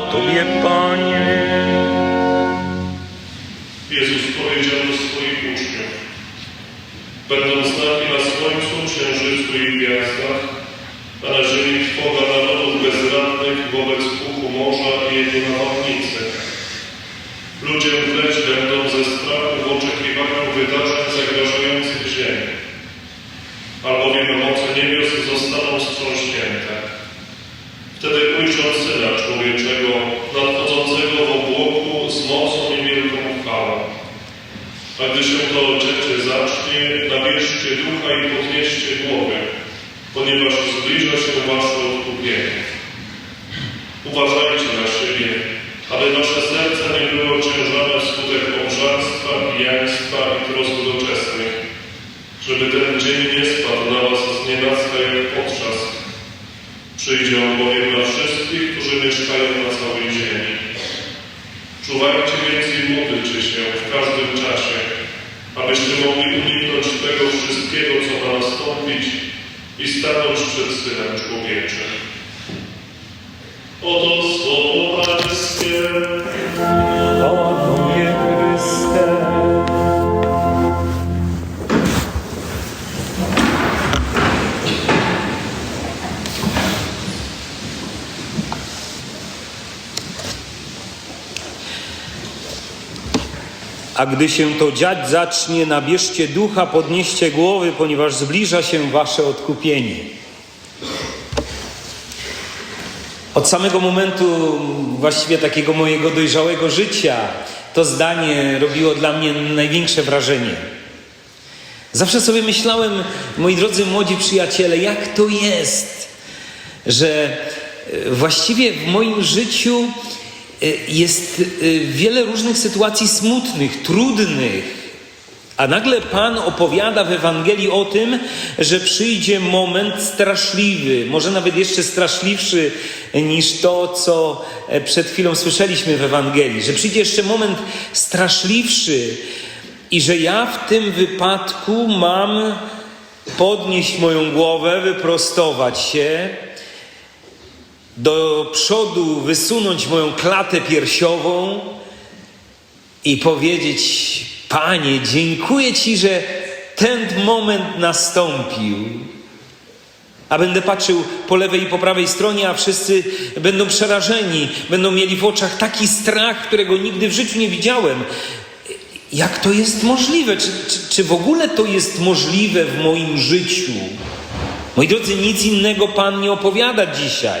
Tobie, Panie. A gdy się to dziecię zacznie, nabierzcie ducha i podnieście głowy, ponieważ zbliża się wasze odkupienie. Uważajcie na siebie, aby wasze serca nie było ciężane wskutek obżarstwa, pijaństwa i trosk doczesnych, żeby ten dzień nie spadł na was z nienacka jak potrzask. Przyjdzie on bowiem na wszystkich, którzy mieszkają na całej ziemi. Czuwajcie więc i módlcie się w każdym czasie, abyście mogli uniknąć tego wszystkiego, co ma nastąpić i stanąć przed Synem Człowieczym. Oto słowo Pańskie. A gdy się to dziać zacznie, nabierzcie ducha, podnieście głowy, ponieważ zbliża się wasze odkupienie. Od samego momentu właściwie takiego mojego dojrzałego życia to zdanie robiło dla mnie największe wrażenie. Zawsze sobie myślałem, moi drodzy młodzi przyjaciele, jak to jest, że właściwie w moim życiu jest e, wiele różnych sytuacji smutnych, trudnych, a nagle Pan opowiada w Ewangelii o tym, że przyjdzie moment straszliwy, może nawet jeszcze straszliwszy niż to, co e, przed chwilą słyszeliśmy w Ewangelii, że przyjdzie jeszcze moment straszliwszy i że ja w tym wypadku mam podnieść moją głowę, wyprostować się, do przodu wysunąć moją klatę piersiową i powiedzieć: Panie, dziękuję Ci, że ten moment nastąpił. A będę patrzył po lewej i po prawej stronie, a wszyscy będą przerażeni, będą mieli w oczach taki strach, którego nigdy w życiu nie widziałem. Jak to jest możliwe? Czy, czy, czy w ogóle to jest możliwe w moim życiu? Moi drodzy, nic innego Pan nie opowiada dzisiaj.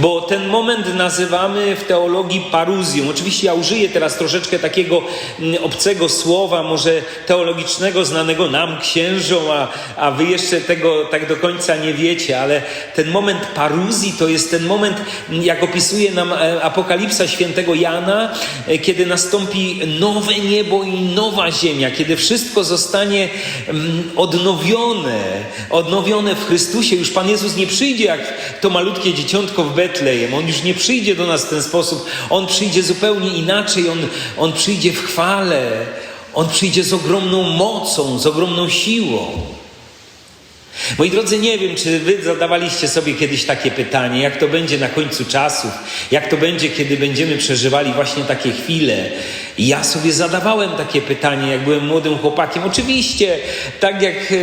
Bo ten moment nazywamy w teologii paruzją. Oczywiście ja użyję teraz troszeczkę takiego mm, obcego słowa, może teologicznego, znanego nam, księżom, a, a wy jeszcze tego tak do końca nie wiecie, ale ten moment paruzji to jest ten moment, mm, jak opisuje nam e, Apokalipsa świętego Jana, e, kiedy nastąpi nowe niebo i nowa ziemia, kiedy wszystko zostanie mm, odnowione, odnowione w Chrystusie. Już Pan Jezus nie przyjdzie jak to malutkie dzieciątko w Betlejem. On już nie przyjdzie do nas w ten sposób. On przyjdzie zupełnie inaczej. On, on przyjdzie w chwale. On przyjdzie z ogromną mocą, z ogromną siłą. Moi drodzy, nie wiem, czy wy zadawaliście sobie kiedyś takie pytanie, jak to będzie na końcu czasów, jak to będzie, kiedy będziemy przeżywali właśnie takie chwile. I ja sobie zadawałem takie pytanie, jak byłem młodym chłopakiem. Oczywiście, tak jak e,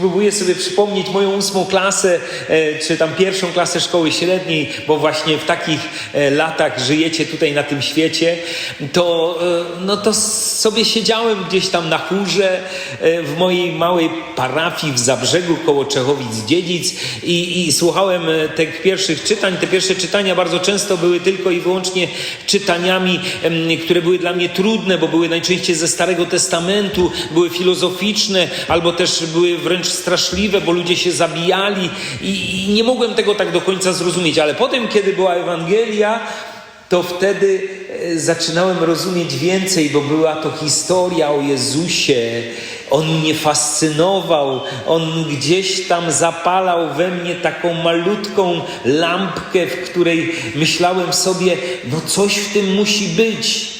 próbuję sobie przypomnieć moją ósmą klasę, e, czy tam pierwszą klasę szkoły średniej, bo właśnie w takich e, latach żyjecie tutaj na tym świecie, to, no to sobie siedziałem gdzieś tam na chórze w mojej małej parafii w Zabrzegu koło Czechowic-Dziedzic i, i słuchałem e, tych pierwszych czytań. Te pierwsze czytania bardzo często były tylko i wyłącznie czytaniami, które były dla mnie trudne, bo były najczęściej ze Starego Testamentu, były filozoficzne, albo też były wręcz straszliwe, bo ludzie się zabijali i, i nie mogłem tego tak do końca zrozumieć. Ale potem, kiedy była Ewangelia, to wtedy e, zaczynałem rozumieć więcej, bo była to historia o Jezusie. On mnie fascynował, on gdzieś tam zapalał we mnie taką malutką lampkę, w której myślałem sobie, no coś w tym musi być.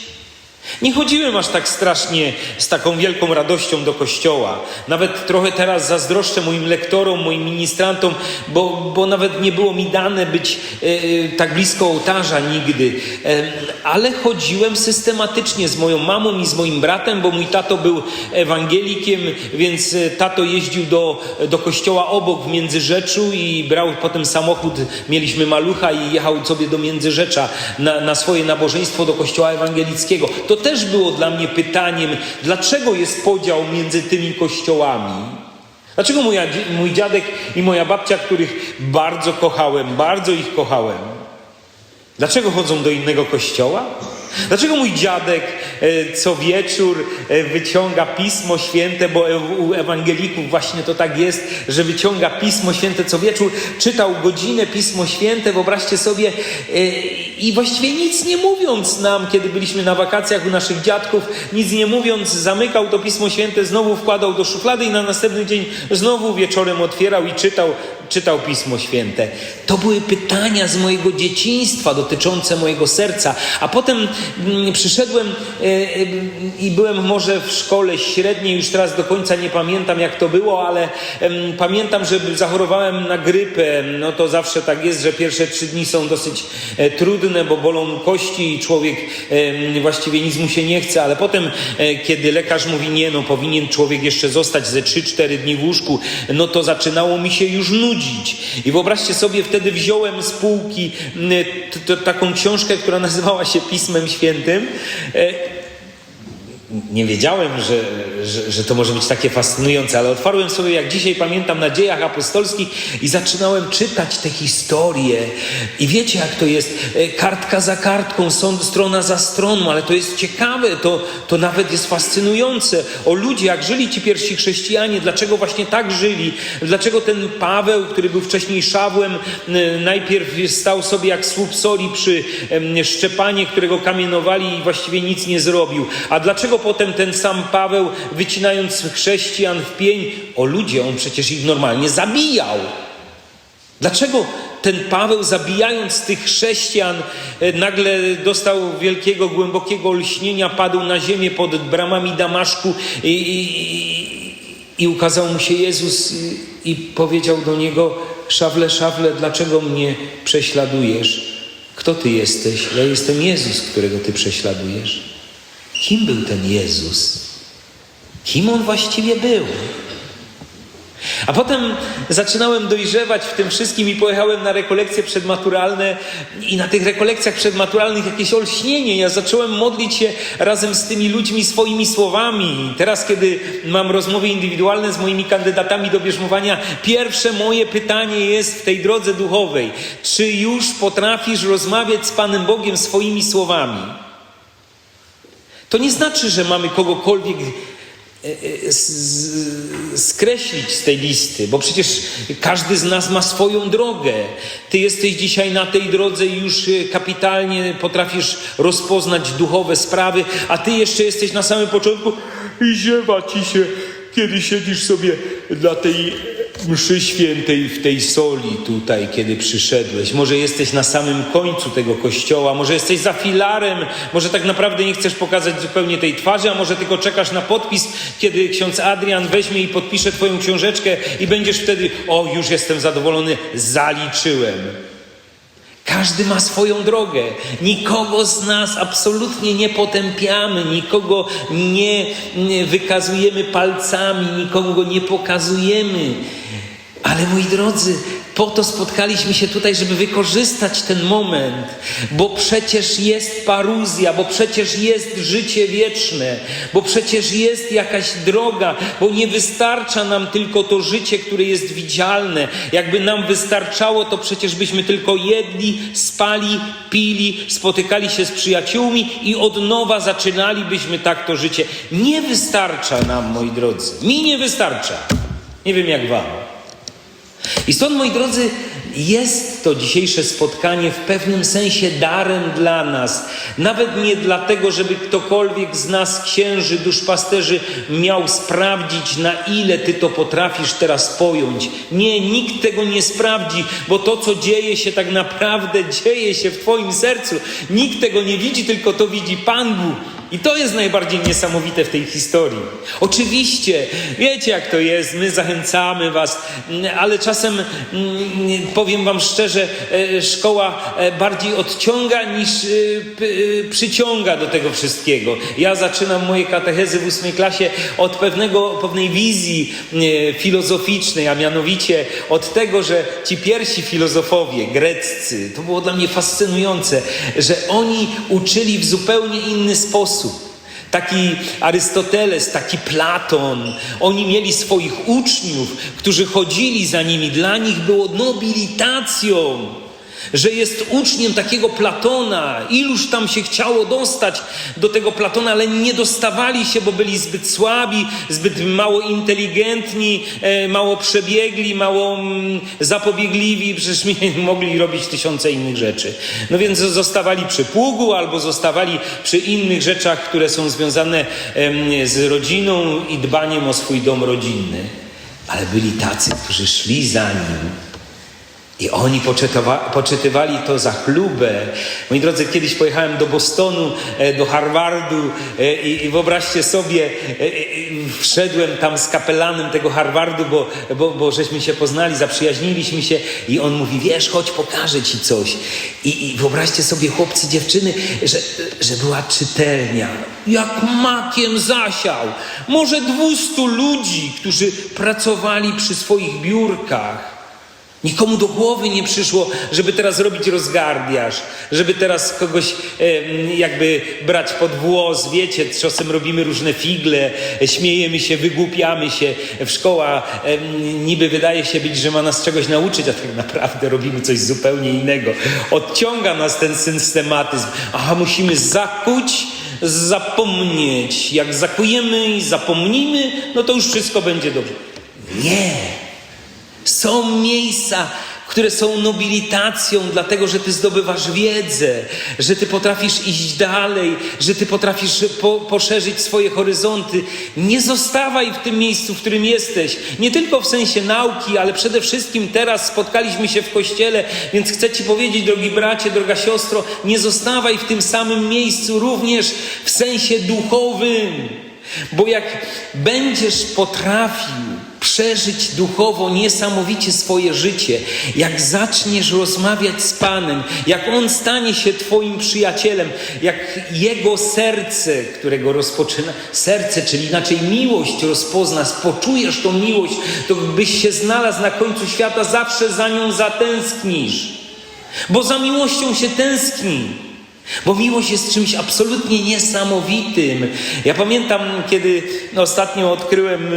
Nie chodziłem aż tak strasznie z taką wielką radością do kościoła. Nawet trochę teraz zazdroszczę moim lektorom, moim ministrantom, bo, bo nawet nie było mi dane być e, e, tak blisko ołtarza nigdy. E, ale chodziłem systematycznie z moją mamą i z moim bratem, bo mój tato był ewangelikiem, więc tato jeździł do, do kościoła obok w Międzyrzeczu i brał potem samochód, mieliśmy malucha i jechał sobie do Międzyrzecza na, na swoje nabożeństwo do kościoła ewangelickiego. To też było dla mnie pytaniem, dlaczego jest podział między tymi kościołami? Dlaczego moja, mój dziadek i moja babcia, których bardzo kochałem, bardzo ich kochałem, dlaczego chodzą do innego kościoła? Dlaczego mój dziadek e, co wieczór e, wyciąga Pismo Święte, bo e- u ewangelików właśnie to tak jest, że wyciąga Pismo Święte co wieczór, czytał godzinę Pismo Święte, wyobraźcie sobie, i właściwie nic nie mówiąc nam, kiedy byliśmy na wakacjach u naszych dziadków, nic nie mówiąc, zamykał to Pismo Święte, znowu wkładał do szuflady i na następny dzień znowu wieczorem otwierał i czytał, czytał Pismo Święte. To były pytania z mojego dzieciństwa dotyczące mojego serca. A potem mm, przyszedłem e, e, i byłem może w szkole średniej, już teraz do końca nie pamiętam jak to było, ale pamiętam, że zachorowałem na grypę. No to zawsze tak jest, że pierwsze trzy dni są dosyć e, trudne, bo bolą kości i człowiek właściwie nic mu się nie chce, ale potem, e, kiedy lekarz mówi nie, no powinien człowiek jeszcze zostać ze 3-4 dni w łóżku, no to zaczynało mi się już nudzić. I wyobraźcie sobie, wtedy wziąłem z półki taką książkę, która nazywała się Pismem Świętym. Nie wiedziałem, że, że, że to może być takie fascynujące, ale otwarłem sobie, jak dzisiaj pamiętam, na dziejach apostolskich i zaczynałem czytać te historie. I wiecie, jak to jest? E, Kartka za kartką, strona za stroną, ale to jest ciekawe, to, to nawet jest fascynujące. O ludzie, jak żyli ci pierwsi chrześcijanie, dlaczego właśnie tak żyli, dlaczego ten Paweł, który był wcześniej Szawłem, e, najpierw stał sobie jak słup soli przy Szczepanie, którego kamienowali i właściwie nic nie zrobił. A dlaczego potem ten sam Paweł, wycinając chrześcijan w pień, o ludzie, on przecież ich normalnie zabijał. Dlaczego ten Paweł, zabijając tych chrześcijan, e, nagle dostał wielkiego, głębokiego olśnienia, padł na ziemię pod bramami Damaszku i, i, i ukazał mu się Jezus i, i powiedział do niego: Szawle, szawle, dlaczego mnie prześladujesz? Kto ty jesteś? Ja jestem Jezus, którego ty prześladujesz. Kim był ten Jezus? Kim on właściwie był? A potem zaczynałem dojrzewać w tym wszystkim i pojechałem na rekolekcje przedmaturalne i na tych rekolekcjach przedmaturalnych jakieś olśnienie. Ja zacząłem modlić się razem z tymi ludźmi swoimi słowami. Teraz, kiedy mam rozmowy indywidualne z moimi kandydatami do bierzmowania, pierwsze moje pytanie jest w tej drodze duchowej. Czy już potrafisz rozmawiać z Panem Bogiem swoimi słowami? To nie znaczy, że mamy kogokolwiek e, z- skreślić z tej listy, bo przecież każdy z nas ma swoją drogę. Ty jesteś dzisiaj na tej drodze i już e, kapitalnie potrafisz rozpoznać duchowe sprawy, a ty jeszcze jesteś na samym początku i ziewa ci się, kiedy siedzisz sobie dla tej mszy świętej w tej soli tutaj, kiedy przyszedłeś. Może jesteś na samym końcu tego kościoła, może jesteś za filarem, może tak naprawdę nie chcesz pokazać zupełnie tej twarzy, a może tylko czekasz na podpis, kiedy ksiądz Adrian weźmie i podpisze twoją książeczkę i będziesz wtedy, o już jestem zadowolony, zaliczyłem. Każdy ma swoją drogę. Nikogo z nas absolutnie nie potępiamy, nikogo nie wykazujemy palcami, nikogo nie pokazujemy. Ale moi drodzy, po to spotkaliśmy się tutaj, żeby wykorzystać ten moment, bo przecież jest paruzja, bo przecież jest życie wieczne, bo przecież jest jakaś droga, bo nie wystarcza nam tylko to życie, które jest widzialne. Jakby nam wystarczało, to przecież byśmy tylko jedli, spali, pili, spotykali się z przyjaciółmi i od nowa zaczynalibyśmy tak to życie. Nie wystarcza nam, moi drodzy. Mi nie wystarcza. Nie wiem jak wam. I stąd, moi drodzy, jest to dzisiejsze spotkanie w pewnym sensie darem dla nas. Nawet nie dlatego, żeby ktokolwiek z nas, księży, duszpasterzy, miał sprawdzić, na ile ty to potrafisz teraz pojąć. Nie, nikt tego nie sprawdzi, bo to, co dzieje się, tak naprawdę dzieje się w Twoim sercu. Nikt tego nie widzi, tylko to widzi Pan Bóg. I to jest najbardziej niesamowite w tej historii. Oczywiście, wiecie jak to jest, my zachęcamy Was, mm, ale czasem mm, powiem Wam szczerze, e, szkoła e, bardziej odciąga niż e, przyciąga do tego wszystkiego. Ja zaczynam moje katechezy w ósmej klasie od pewnego, pewnej wizji filozoficznej, a mianowicie od tego, że ci pierwsi filozofowie greccy, to było dla mnie fascynujące, że oni uczyli w zupełnie inny sposób. Taki Arystoteles, taki Platon, oni mieli swoich uczniów, którzy chodzili za nimi. Dla nich było nobilitacją, że jest uczniem takiego Platona. Iluż tam się chciało dostać do tego Platona, ale nie dostawali się, bo byli zbyt słabi, zbyt mało inteligentni, e, mało przebiegli, mało mm, zapobiegliwi. Przecież mogli robić tysiące innych rzeczy. No więc zostawali przy pługu albo zostawali przy innych rzeczach, które są związane z rodziną i dbaniem o swój dom rodzinny. Ale byli tacy, którzy szli za nim. I oni poczytywali to za chlubę. Moi drodzy, kiedyś pojechałem do Bostonu, e, do Harvardu e, i, wyobraźcie sobie, e, wszedłem tam z kapelanem tego Harvardu, bo, bo, bo żeśmy się poznali, zaprzyjaźniliśmy się i on mówi, wiesz, chodź, pokażę ci coś. I, i wyobraźcie sobie, chłopcy, dziewczyny, że, że była czytelnia. Jak makiem zasiał. Może 200 ludzi, którzy pracowali przy swoich biurkach. Nikomu do głowy nie przyszło, żeby teraz robić rozgardiaż, żeby teraz kogoś jakby brać pod włos. Wiecie, czasem robimy różne figle, śmiejemy się, wygłupiamy się. W szkoła niby wydaje się być, że ma nas czegoś nauczyć, a tak naprawdę robimy coś zupełnie innego. Odciąga nas ten systematyzm. Aha, musimy zakuć, zapomnieć. Jak zakujemy i zapomnimy, no to już wszystko będzie dobrze. Nie. Są miejsca, które są nobilitacją, dlatego że ty zdobywasz wiedzę, że ty potrafisz iść dalej, że ty potrafisz po, poszerzyć swoje horyzonty. Nie zostawaj w tym miejscu, w którym jesteś. Nie tylko w sensie nauki, ale przede wszystkim teraz spotkaliśmy się w kościele, więc chcę ci powiedzieć, drogi bracie, droga siostro, nie zostawaj w tym samym miejscu również w sensie duchowym. Bo jak będziesz potrafił przeżyć duchowo niesamowicie swoje życie, jak zaczniesz rozmawiać z Panem, jak On stanie się Twoim przyjacielem, jak Jego serce, którego rozpoczyna, serce, czyli inaczej miłość rozpoznasz, poczujesz tą miłość, to byś się znalazł na końcu świata, zawsze za nią zatęsknisz. Bo za miłością się tęskni. Bo miłość jest czymś absolutnie niesamowitym. Ja pamiętam, kiedy ostatnio odkryłem e,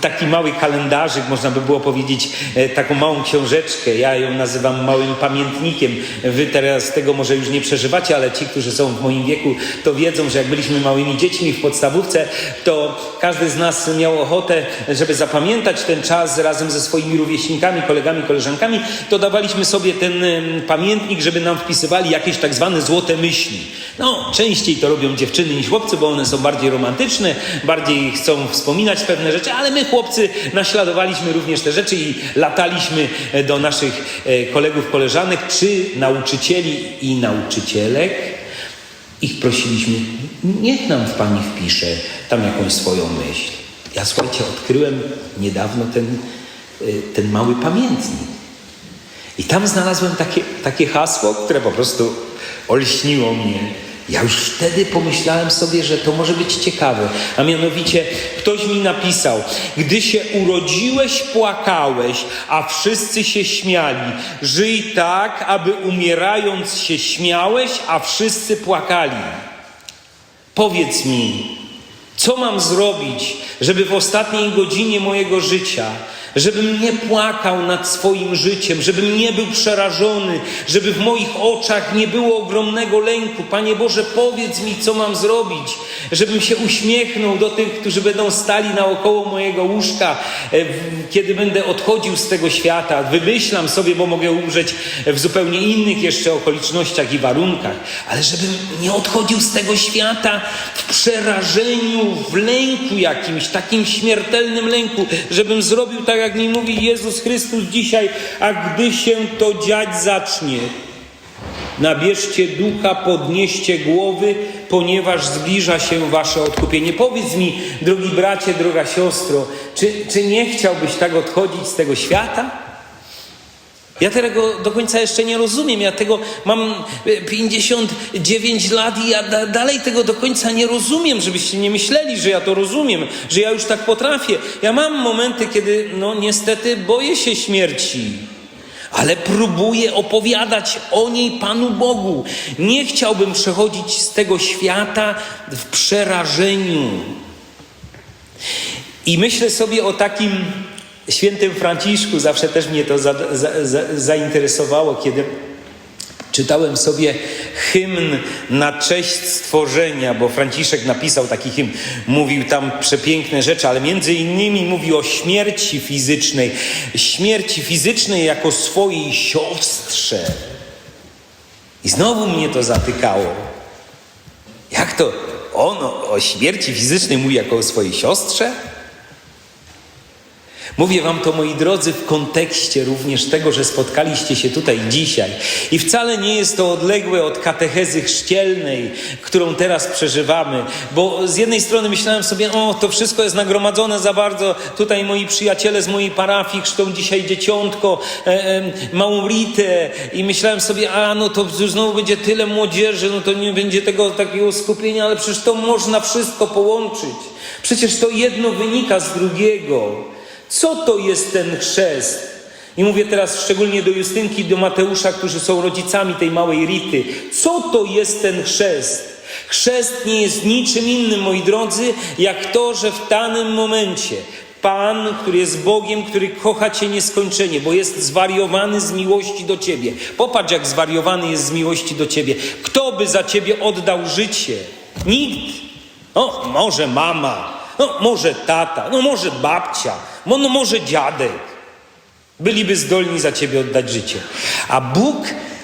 taki mały kalendarzyk, można by było powiedzieć, e, taką małą książeczkę. Ja ją nazywam małym pamiętnikiem. Wy teraz tego może już nie przeżywacie, ale ci, którzy są w moim wieku, to wiedzą, że jak byliśmy małymi dziećmi w podstawówce, to każdy z nas miał ochotę, żeby zapamiętać ten czas razem ze swoimi rówieśnikami, kolegami, koleżankami, to dawaliśmy sobie ten pamiętnik, żeby nam wpisywali jakieś tak zwane złote myśli. No, częściej to robią dziewczyny niż chłopcy, bo one są bardziej romantyczne, bardziej chcą wspominać pewne rzeczy, ale my chłopcy naśladowaliśmy również te rzeczy i lataliśmy e, do naszych e, kolegów, koleżanek, czy nauczycieli i nauczycielek. Ich prosiliśmy, niech nam pani wpisze tam jakąś swoją myśl. Ja słuchajcie, odkryłem niedawno ten, y, ten mały pamiętnik. I tam znalazłem takie, takie hasło, które po prostu olśniło mnie. Ja już wtedy pomyślałem sobie, że to może być ciekawe. A mianowicie ktoś mi napisał: Gdy się urodziłeś, płakałeś, a wszyscy się śmiali. Żyj tak, aby umierając się śmiałeś, a wszyscy płakali. Powiedz mi, co mam zrobić, żeby w ostatniej godzinie mojego życia, żebym nie płakał nad swoim życiem, żebym nie był przerażony, żeby w moich oczach nie było ogromnego lęku. Panie Boże, powiedz mi, co mam zrobić, żebym się uśmiechnął do tych, którzy będą stali naokoło mojego łóżka, e, kiedy będę odchodził z tego świata. Wymyślam sobie, bo mogę umrzeć w zupełnie innych jeszcze okolicznościach i warunkach, ale żebym nie odchodził z tego świata w przerażeniu, w lęku jakimś, takim śmiertelnym lęku, żebym zrobił tak, jak mi mówi Jezus Chrystus dzisiaj, a gdy się to dziać zacznie, Nabierzcie ducha, podnieście głowy, ponieważ zbliża się wasze odkupienie. Powiedz mi, drogi bracie, droga siostro, czy, czy nie chciałbyś tak odchodzić z tego świata? Ja tego do końca jeszcze nie rozumiem. Ja tego mam e, 59 lat i ja da, dalej tego do końca nie rozumiem, żebyście nie myśleli, że ja to rozumiem, że ja już tak potrafię. Ja mam momenty, kiedy, no niestety, boję się śmierci. Ale próbuję opowiadać o niej Panu Bogu. Nie chciałbym przechodzić z tego świata w przerażeniu. I myślę sobie o takim świętym Franciszku, zawsze też mnie to za, za, za, zainteresowało, kiedy czytałem sobie hymn na cześć stworzenia, bo Franciszek napisał taki hymn, mówił tam przepiękne rzeczy, ale między innymi mówił o śmierci fizycznej, śmierci fizycznej jako swojej siostrze. I znowu mnie to zatykało. Jak to on o, śmierci fizycznej mówi jako o swojej siostrze? Mówię Wam to, moi drodzy, w kontekście również tego, że spotkaliście się tutaj dzisiaj. I wcale nie jest to odległe od katechezy chrzcielnej, którą teraz przeżywamy. Bo z jednej strony myślałem sobie, o, to wszystko jest nagromadzone za bardzo. Tutaj moi przyjaciele z mojej parafii chrzczą dzisiaj dzieciątko, e, e, małą Ritę. I myślałem sobie, a no to znowu będzie tyle młodzieży, no to nie będzie tego takiego skupienia, ale przecież to można wszystko połączyć. Przecież to jedno wynika z drugiego. Co to jest ten chrzest? I mówię teraz szczególnie do Justynki, do Mateusza, którzy są rodzicami tej małej Rity. Co to jest ten chrzest? Chrzest nie jest niczym innym, moi drodzy, jak to, że w danym momencie Pan, który jest Bogiem, który kocha Cię nieskończenie, bo jest zwariowany z miłości do Ciebie. Popatrz, jak zwariowany jest z miłości do Ciebie. Kto by za Ciebie oddał życie? Nikt. No, może mama, no może tata, no może babcia, no, może dziadek. Byliby zdolni za ciebie oddać życie. A Bóg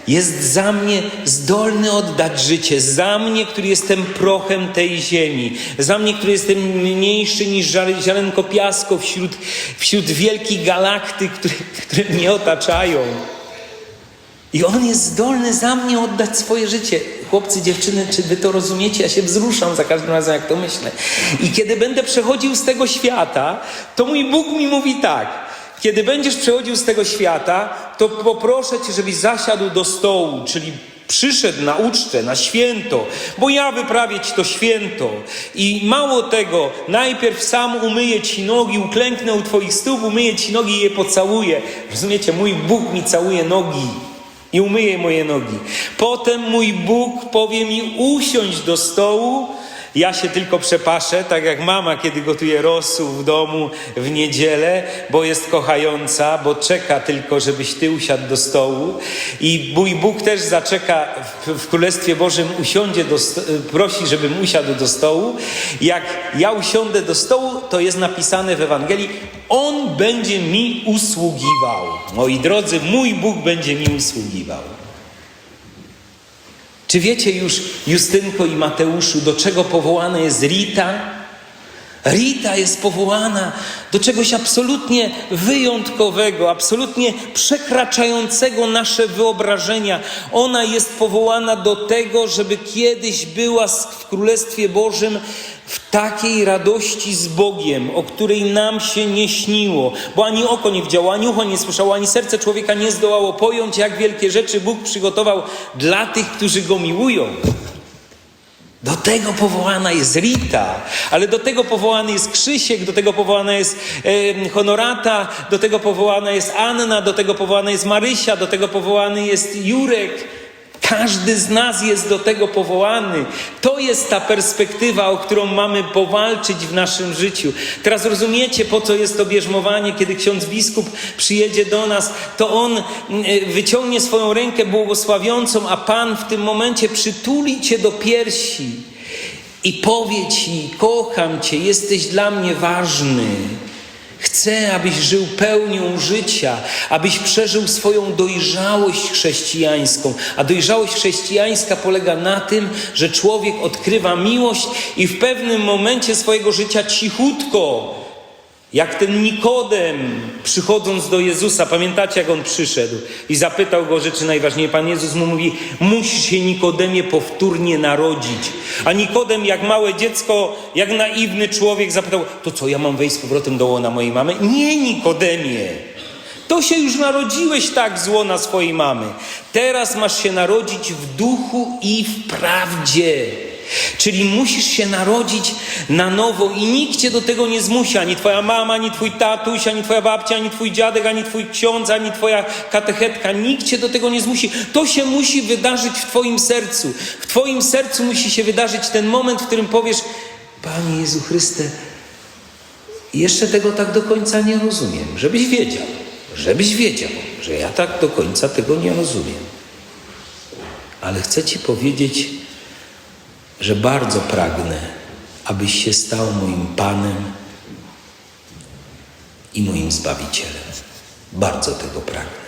jest za mnie zdolny oddać życie. Za mnie, który jestem prochem tej ziemi. Za mnie, który jestem mniejszy niż ziarenko piasku wśród, wśród wielkich galaktyk, które, które mnie otaczają. I On jest zdolny za mnie oddać swoje życie. Chłopcy, dziewczyny, czy wy to rozumiecie? Ja się wzruszam za każdym razem, jak to myślę. I kiedy będę przechodził z tego świata, to mój Bóg mi mówi tak. Kiedy będziesz przechodził z tego świata, to poproszę cię, żebyś zasiadł do stołu, czyli przyszedł na ucztę, na święto, bo ja wyprawię ci to święto. I mało tego, najpierw sam umyję ci nogi, uklęknę u twoich stóp, umyję ci nogi i je pocałuję. Rozumiecie, mój Bóg mi całuje nogi i umyje moje nogi. Potem mój Bóg powie mi usiąść do stołu. Ja się tylko przepaszę, tak jak mama, kiedy gotuje rosół w domu w niedzielę, bo jest kochająca, bo czeka tylko, żebyś ty usiadł do stołu. I mój Bóg też zaczeka w, w Królestwie Bożym, usiądzie do prosi, żebym usiadł do stołu. Jak ja usiądę do stołu, to jest napisane w Ewangelii, On będzie mi usługiwał. Moi drodzy, mój Bóg będzie mi usługiwał. Czy wiecie już, Justynko i Mateuszu, do czego powołana jest Rita? Rita jest powołana do czegoś absolutnie wyjątkowego, absolutnie przekraczającego nasze wyobrażenia. Ona jest powołana do tego, żeby kiedyś była w Królestwie Bożym w takiej radości z Bogiem, o której nam się nie śniło, bo ani oko nie widziało, ani ucho nie słyszało, ani serce człowieka nie zdołało pojąć, jak wielkie rzeczy Bóg przygotował dla tych, którzy Go miłują. Do tego powołana jest Rita, ale do tego powołany jest Krzysiek, do tego powołana jest Honorata, do tego powołana jest Anna, do tego powołana jest Marysia, do tego powołany jest Jurek. Każdy z nas jest do tego powołany. To jest ta perspektywa, o którą mamy powalczyć w naszym życiu. Teraz rozumiecie, po co jest to bierzmowanie, kiedy ksiądz biskup przyjedzie do nas, to on mm, e, wyciągnie swoją rękę błogosławiącą, a Pan w tym momencie przytuli cię do piersi i powie ci: Kocham cię, jesteś dla mnie ważny. Chcę, abyś żył pełnią życia, abyś przeżył swoją dojrzałość chrześcijańską. A dojrzałość chrześcijańska polega na tym, że człowiek odkrywa miłość i w pewnym momencie swojego życia cichutko Jak ten Nikodem, przychodząc do Jezusa, pamiętacie jak on przyszedł i zapytał go rzeczy najważniejsze. Pan Jezus mu mówi: Musisz się Nikodemie powtórnie narodzić. A Nikodem, jak małe dziecko, jak naiwny człowiek, zapytał: To co, ja mam wejść z powrotem do łona mojej mamy? Nie, Nikodemie. To się już narodziłeś tak z łona swojej mamy. Teraz masz się narodzić w duchu i w prawdzie. Czyli musisz się narodzić na nowo i nikt cię do tego nie zmusi. Ani twoja mama, ani twój tatuś, ani twoja babcia, ani twój dziadek, ani twój ksiądz, ani twoja katechetka. Nikt cię do tego nie zmusi. To się musi wydarzyć w twoim sercu. W twoim sercu musi się wydarzyć ten moment, w którym powiesz Panie Jezu Chryste, jeszcze tego tak do końca nie rozumiem. Żebyś wiedział, żebyś wiedział, że ja tak do końca tego nie rozumiem. Ale chcę Ci powiedzieć, że bardzo pragnę, abyś się stał moim Panem i moim Zbawicielem. Bardzo tego pragnę.